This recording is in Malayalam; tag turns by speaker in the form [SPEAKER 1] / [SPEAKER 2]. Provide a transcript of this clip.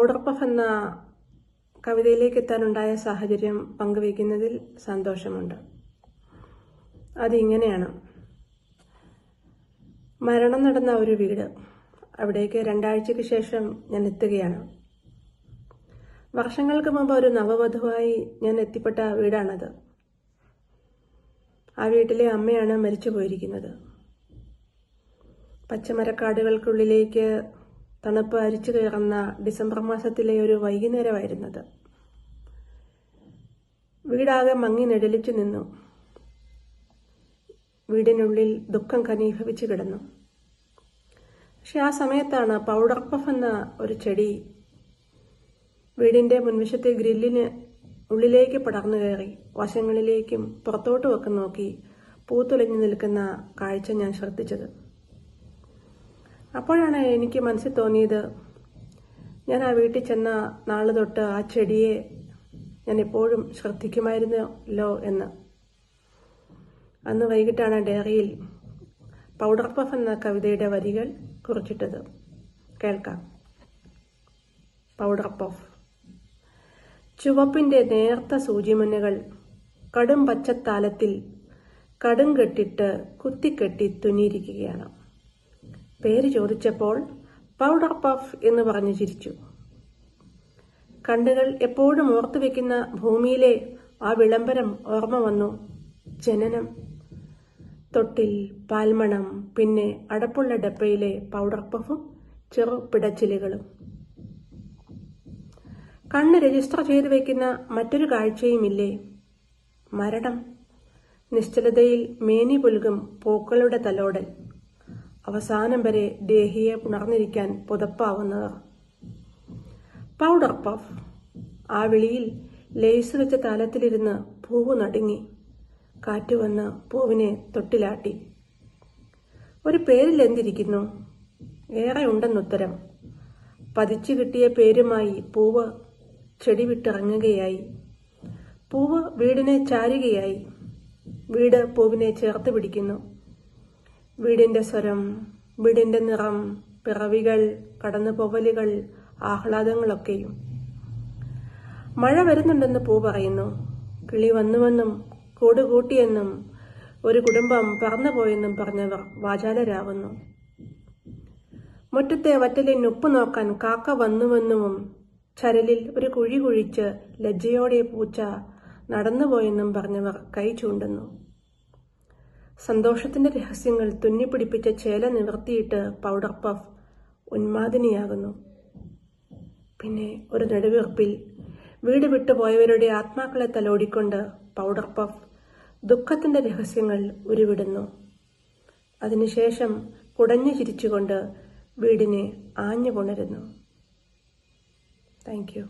[SPEAKER 1] പഫ് എന്ന കവിതയിലേക്ക് എത്താനുണ്ടായ സാഹചര്യം പങ്കുവയ്ക്കുന്നതിൽ സന്തോഷമുണ്ട്. അതിങ്ങനെയാണ്. മരണം നടന്ന ഒരു വീട് അവിടേക്ക് രണ്ടാഴ്ചയ്ക്ക് ശേഷം ഞാൻ എത്തുകയാണ്. വർഷങ്ങൾക്ക് മുമ്പ് ഒരു നവവധുവായി ഞാൻ എത്തിപ്പെട്ട വീടാണത്. ആ വീട്ടിലെ അമ്മയാണ് മരിച്ചു പോയിരിക്കുന്നത് പച്ചമരക്കാടുകൾക്കുള്ളിലേക്ക് തണുപ്പ് അരിച്ചു കയറുന്ന ഡിസംബർ മാസത്തിലെ ഒരു വൈകുന്നേരമായിരുന്നത്. വീടാകെ മങ്ങി നെടലിച്ചു നിന്നു. വീടിനുള്ളിൽ ദുഃഖം കനീഭവിച്ചു കിടന്നു. പക്ഷെ ആ സമയത്താണ് പൗഡർ പഫ് എന്ന ഒരു ചെടി വീടിന്റെ മുൻവശത്തെ ഗ്രില്ലിന് ഉള്ളിലേക്ക് പടർന്നു കയറി വശങ്ങളിലേക്കും പുറത്തോട്ടുമൊക്കെ നോക്കി പൂത്തുലഞ്ഞു നിൽക്കുന്ന കാഴ്ച ഞാൻ ശ്രദ്ധിച്ചത്. അപ്പോഴാണ് എനിക്ക് മനസ്സിൽ തോന്നിയത് ഞാൻ ആ വീട്ടിൽ ചെന്ന നാൾ തൊട്ട് ആ ചെടിയെ ഞാൻ എപ്പോഴും ശ്രദ്ധിക്കുമായിരുന്നല്ലോ എന്ന്. അന്ന് വൈകിട്ടാണ് ഡയറിയിൽ പൗഡർ പഫ് എന്ന കവിതയുടെ വരികൾ കുറിച്ചിട്ടത്. കേൾക്കാം. Powder puff. ചുവപ്പിന്റെ നേർത്ത സൂചിമുന്നുകൾ കടും പച്ചത്താലത്തിൽ കടും കെട്ടിട്ട് കുത്തിക്കെട്ടി തുന്നിയിരിക്കുകയാണ്. പേര് ചോദിച്ചപ്പോൾ പൗഡർ പഫ് എന്ന് പറഞ്ഞു ചിരിച്ചു. കണ്ണുകൾ എപ്പോഴും ഓർത്തു വെക്കുന്ന ഭൂമിയിലെ ആ വിളംബരം ഓർമ്മ വന്നു. ജനനം. തൊട്ടിൽ പാൽമണം പിന്നെ അടപ്പുള്ള ഡപ്പയിലെ പൗഡർ പഫും ചെറു പിടച്ചിലുകളും. കണ്ണ് രജിസ്റ്റർ ചെയ്തു വയ്ക്കുന്ന മറ്റൊരു കാഴ്ചയുമില്ലേ? മരണം. നിശ്ചലതയിൽ മേനി പുലുകും പൂക്കളുടെ തലോടൽ. അവസാനം വരെ ദേഹിയെ പുണർന്നിരിക്കാൻ പുതപ്പാവുന്നവർ പൗഡർ പഫ്. ആ വിളിയിൽ ലേസ് വെച്ച താലത്തിലിരുന്ന് പൂവ് നടുങ്ങി. കാറ്റ് വന്ന് പൂവിനെ തൊട്ടിലാട്ടി. ഒരു പേരിൽ എന്തിരിക്കുന്നു ഏറെ ഉണ്ടെന്നുത്തരം. പതിച്ചു കിട്ടിയ പേരുമായി പൂവ് ചെടി വിട്ടിറങ്ങുകയായി പൂവ് വീടിനെ ചാരുകയായി. വീട് പൂവിനെ ചേർത്ത് പിടിക്കുന്നു. വീടിന്റെ സ്വരം വീടിന്റെ നിറം പിറവികൾ കടന്നുപോവലുകൾ ആഹ്ലാദങ്ങളൊക്കെയും. മഴ വരുന്നുണ്ടെന്ന് പൂ പറയുന്നു. കിളി വന്നുവെന്നും കൂടുകൂട്ടിയെന്നും ഒരു കുടുംബം പറന്നുപോയെന്നും പറഞ്ഞവർ വാചാലരാവുന്നു. മുറ്റത്തെ വറ്റലിൻ ഉപ്പ് നോക്കാൻ കാക്ക വന്നുവെന്നും ചരലിൽ ഒരു കുഴി കുഴിച്ച് ലജ്ജയോടെ പൂച്ച നടന്നുപോയെന്നും പറഞ്ഞവർ കൈ ചൂണ്ടുന്നു. സന്തോഷത്തിന്റെ രഹസ്യങ്ങൾ തുന്നിപ്പിടിപ്പിച്ച ചേല നിവർത്തിയിട്ട് പൗഡർ പഫ് ഉന്മാദിനിയാകുന്നു. പിന്നെ ഒരു നെടുവീർപ്പിൽ വീട് വിട്ടുപോയവരുടെ ആത്മാക്കളെ തലോടിക്കൊണ്ട് പൗഡർ പഫ് ദുഃഖത്തിന്റെ രഹസ്യങ്ങൾ ഉരുവിടുന്നു. അതിനുശേഷം കുടഞ്ഞു ചിരിച്ചുകൊണ്ട് വീടിനെ ആഞ്ഞു പുണരുന്നു. Thank you.